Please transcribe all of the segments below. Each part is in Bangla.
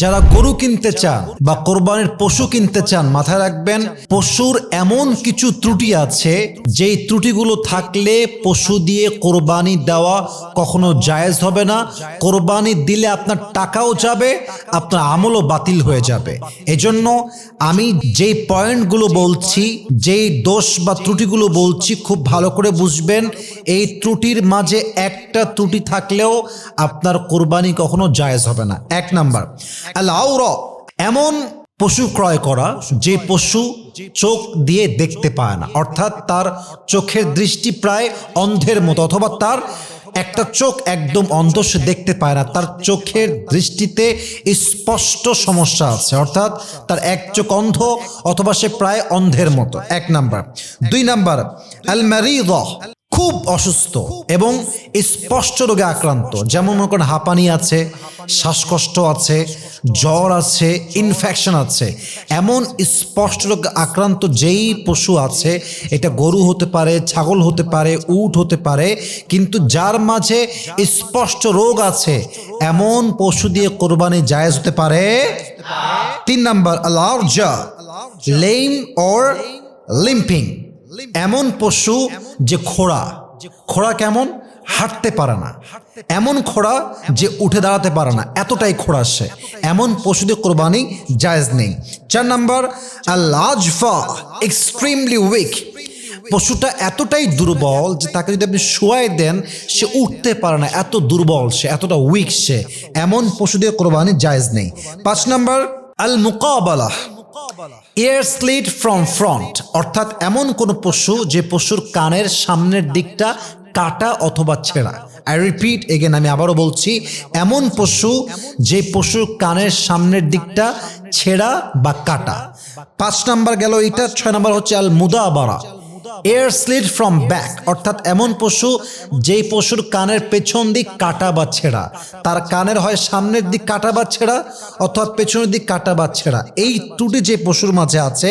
যারা গরু কিনতে চান বা কোরবানির পশু কিনতে চান, মাথায় রাখবেন, পশুর এমন কিছু ত্রুটি আছে, যেই ত্রুটিগুলো থাকলে পশু দিয়ে কোরবানি দেওয়া কখনো জায়েজ হবে না। কোরবানি দিলে আপনার টাকাও যাবে, আপনার আমলও বাতিল হয়ে যাবে। এজন্য আমি যেই পয়েন্টগুলো বলছি, যেই দোষ বা ত্রুটিগুলো বলছি, খুব ভালো করে বুঝবেন। এই ত্রুটির মাঝে একটা ত্রুটি থাকলেও আপনার কোরবানি কখনো জায়েজ হবে না। এক নাম্বার আল্লাহর এমন পশু ক্রয় করা যে পশু চোখ দিয়ে দেখতে পায় না। অর্থাৎ তার চোখের দৃষ্টি প্রায় অন্ধের মতো, অথবা তার একটা চোখ একদম অন্ধ, সে দেখতে পায় না। তার চোখের দৃষ্টিতে স্পষ্ট সমস্যা আছে, অর্থাৎ তার এক চোখ অন্ধ, অথবা সে প্রায় অন্ধের মতো। এক নাম্বার। দুই নাম্বার আল ম্যারিদ খুব অসুস্থ এবং স্পষ্ট রোগে আক্রান্ত। যেমন মনে করেন হাঁপানি আছে, শ্বাসকষ্ট আছে, জ্বর আছে ইনফেকশন আছে। এমন স্পষ্ট রোগে আক্রান্ত যেই পশু আছে, এটা গরু হতে পারে, ছাগল হতে পারে, উট হতে পারে, কিন্তু যার মাঝে স্পষ্ট রোগ আছে, এমন পশু দিয়ে কোরবানি জায়েজ হতে পারে। তিন নাম্বার আলার্জা লেম অর লিম্পিং এমন পশু যে খোড়া। খোড়া কেমন? হাঁটতে পারে না। এমন খোড়া যে উঠে দাঁড়াতে পারে না। এতটাই খোড়া সে। এমন পশুদের কোরবানি জায়েজ নেই। চার নাম্বার আল্লাজফা এক্সট্রিমলি উইক পশুটা এতটাই দুর্বল যে তাকে যদি আপনি শোয়াই দেন, সে উঠতে পারে না। এত দুর্বল সে, এতটা উইক সে। এমন পশুদের কোরবানি জায়েজ নেই। পাঁচ নাম্বার আল মুকাবালা এয়ার স্লিট ফ্রম ফ্রন্ট। অর্থাৎ এমন কোনো পশু যে পশুর কানের সামনের দিকটা কাটা অথবা ছেঁড়া। আই রিপিট এগেন আমি আবারও বলছি, এমন পশু যে পশুর কানের সামনের দিকটা ছেঁড়া বা কাটা। পাঁচ নাম্বার গেল এটা ছয় নাম্বার হচ্ছে আল মুদাবারা এয়ার স্লিড ফ্রম ব্যাক অর্থাৎ এমন পশু যেই পশুর কানের পেছন দিক কাটা বা ছেঁড়া। তার কানের হয় সামনের দিক কাটা বা ছেঁড়া, অর্থাৎ পেছনের দিক কাটা বা ছেঁড়া। এই ত্রুটি যে পশুর মাঝে আছে,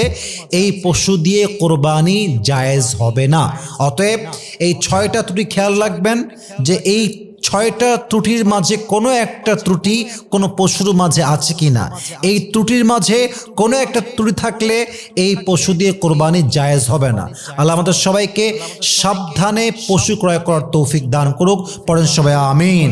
এই পশু দিয়ে কোরবানি জায়েজ হবে না। অতএব এই ছয়টা ত্রুটি খেয়াল রাখবেন যে এই ছয়টা ত্রুটির মাঝে কোনো একটা ত্রুটি কোনো পশুর মাঝে আছে কি না? এই ত্রুটির মাঝে কোনো একটা ত্রুটি থাকলে এই পশু দিয়ে কোরবানি জায়েজ হবে না। আল্লাহ আমাদের সবাইকে সাবধানে পশু ক্রয় করার তৌফিক দান করুক। পড়েন সবাই আমিন।